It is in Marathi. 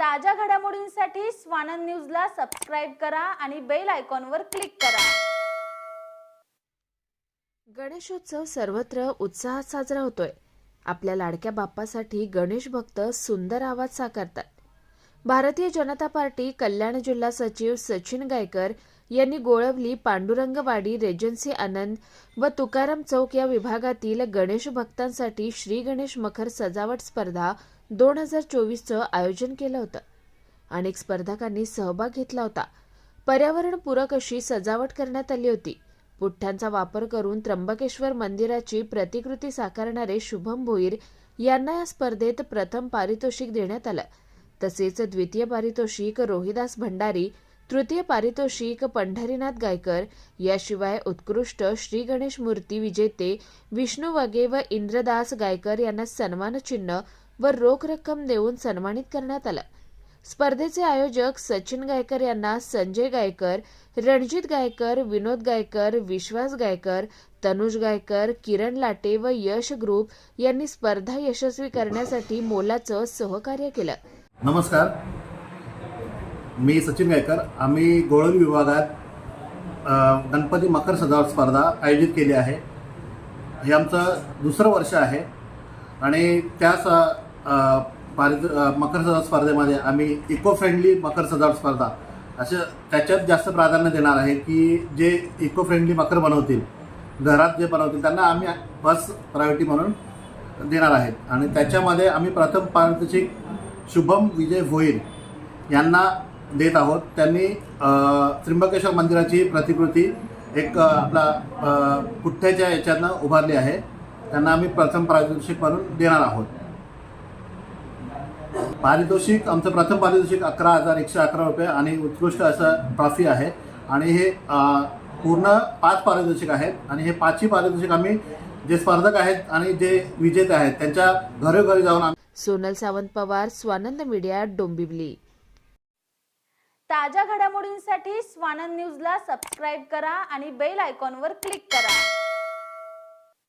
ताज्या घडामोडींसाठी स्वानंद न्यूजला सबस्क्राईब करा आणि बेल आयकॉनवर क्लिक करा. गणेशोत्सव सर्वत्र उत्साहात साजरा होतोय. आपल्या लाडक्या बाप्पासाठी गणेश भक्त सुंदर आवाज साकारतात. भारतीय जनता पार्टी कल्याण जिल्हा सचिव सचिन गायकर यांनी गोळवली पांडुरंगवाडी रेजन्सी आनंद व तुकाराम चौक या विभागातील गणेश भक्तांसाठी श्री गणेश मखर सजावट स्पर्धा दोन हजार चोवीसचं आयोजन केलं होतं. अनेक स्पर्धकांनी सहभाग घेतला होता. पर्यावरणपूरक अशी सजावट करण्यात आली होती. पुठ्ठ्यांचा वापर करून त्र्यंबकेश्वर मंदिराची प्रतिकृती साकारणारे शुभम भोईर यांना या स्पर्धेत प्रथम पारितोषिक देण्यात आलं. तसेच द्वितीय पारितोषिक रोहिदास भंडारी तृतीय पारितोषिक पंढरीनाथ गायकर याशिवाय उत्कृष्ट श्री गणेश मूर्ती विजेते विष्णू वगे व इंद्रदास गायकर यांना सन्मानचिन्ह व रोख रक्कम देऊन सन्मानित करण्यात आलं. स्पर्धेचे आयोजक सचिन गायकर यांना संजय गायकर रणजित गायकर विनोद गायकर विश्वास गायकर तनुज गायकर किरण लाटे व यश ग्रुप यांनी स्पर्धा यशस्वी करण्यासाठी मोलाचं सहकार्य केलं. नमस्कार. मी सचिन गायकर. आम्ही गोळवली विभागात गणपती मकर सजावट स्पर्धा आयोजित केली आहे. हे आमचं दुसरं वर्ष आहे आणि त्या पारित मकर सजावट स्पर्धेमध्ये आम्ही इको फ्रेंडली मकर सजावट स्पर्धा. असं त्याच्यात जास्त प्राधान्य देणार आहे की जे इको फ्रेंडली मकर बनवतील घरात जे बनवतील त्यांना आम्ही फर्स्ट प्रायोरिटी म्हणून देणार आहेत. आणि त्याच्यामध्ये आम्ही प्रथम पारितोषिक शुभम विजय भोईर यांना देत आहोत. त्यांनी त्र्यंबकेश्वर मंदिराची प्रतिकृती एक आपला पुठ्ठ्याच्या याच्यानं उभारली आहे. त्यांना आम्ही प्रथम पारितोषिक म्हणून देणार आहोत. पारितोषिक आमचं प्रथम पारितोषिक अकरा हजार एकशे अकरा रुपये आणि उत्कृष्ट असं ट्रॉफी आहे. आणि हे पूर्ण पाच पारितोषिक आहेत. आणि हे पाचही पारितोषिक आम्ही जे स्पर्धक आहेत आणि जे विजेते आहेत त्यांच्या घरोघरी जाऊन सोनल सावंत पवार स्वानंद मीडिया डोंबिवली. ताज्या घडामोडींसाठी स्वानंद न्यूजला सबस्क्राईब करा आणि बेल आयकॉनवर क्लिक करा.